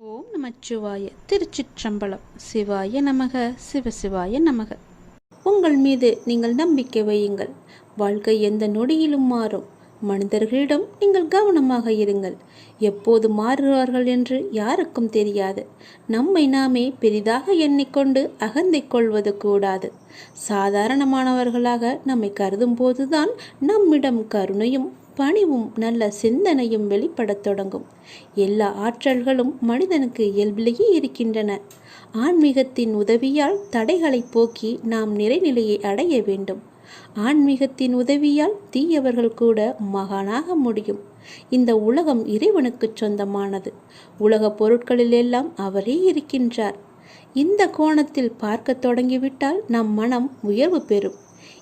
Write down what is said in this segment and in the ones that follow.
ஓம் நமச்சிவாய திருச்சிற்றம்பலம். சிவாய நமக. சிவசிவாய நமக. உங்கள் மீது நீங்கள் நம்பிக்கை வையுங்கள். வாழ்க்கை எந்த நொடியிலும் மாறும். மனிதர்களிடம் நீங்கள் கவனமாக இருங்கள். எப்போது மாறுவார்கள் என்று யாருக்கும் தெரியாது. நம்மை நாமே பெரிதாக எண்ணிக்கொண்டு அகந்தை கொள்வது கூடாது. சாதாரணமானவர்களாக நம்மை கருதும் போதுதான் நம்மிடம் கருணையும் பணிவும் நல்ல சிந்தனையும் வெளிப்படத் தொடங்கும். எல்லா ஆற்றல்களும் மனிதனுக்கு இயல்பிலேயே இருக்கின்றன. ஆன்மீகத்தின் உதவியால் தடைகளை போக்கி நாம் நிறைநிலையை அடைய வேண்டும். ஆன்மீகத்தின் உதவியால் தீயவர்கள் கூட மகானாக முடியும். இந்த உலகம் இறைவனுக்கு சொந்தமானது. உலக பொருட்களிலெல்லாம் அவரே இருக்கின்றார். இந்த கோணத்தில் பார்க்க தொடங்கிவிட்டால் நம் மனம் உயர்வு பெறும்.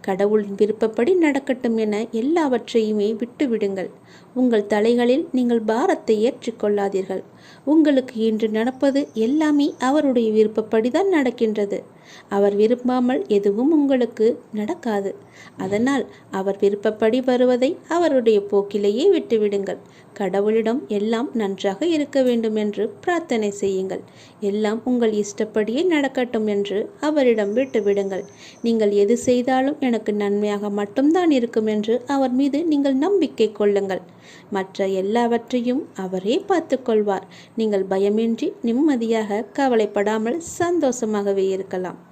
கடவுளின் விருப்பப்படி நடக்கட்டும் என எல்லாவற்றையுமே விட்டுவிடுங்கள். உங்கள் தலைகளில் நீங்கள் பாரத்தை ஏற்றுக்கொள்ளாதீர்கள். உங்களுக்கு இன்று நடப்பது எல்லாமே அவருடைய விருப்பப்படிதான் நடக்கின்றது. அவர் விரும்பாமல் எதுவும் உங்களுக்கு நடக்காது. அதனால் அவர் விருப்பப்படி வருவதை அவருடைய போக்கிலேயே விட்டுவிடுங்கள். கடவுளிடம் எல்லாம் நன்றாக இருக்க வேண்டும் என்று பிரார்த்தனை செய்யுங்கள். எல்லாம் உங்கள் இஷ்டப்படியே நடக்கட்டும் என்று அவரிடம் விட்டுவிடுங்கள். நீங்கள் எது செய்தாலும் எனக்கு நன்மையாக மட்டும்தான் இருக்கும் என்று அவர் மீது நீங்கள் நம்பிக்கை கொள்ளுங்கள். மற்ற எல்லாவற்றையும் அவரே பார்த்து கொள்வார். நீங்கள் பயமின்றி நிம்மதியாக கவலைப்படாமல் சந்தோஷமாகவே இருக்கலாம்.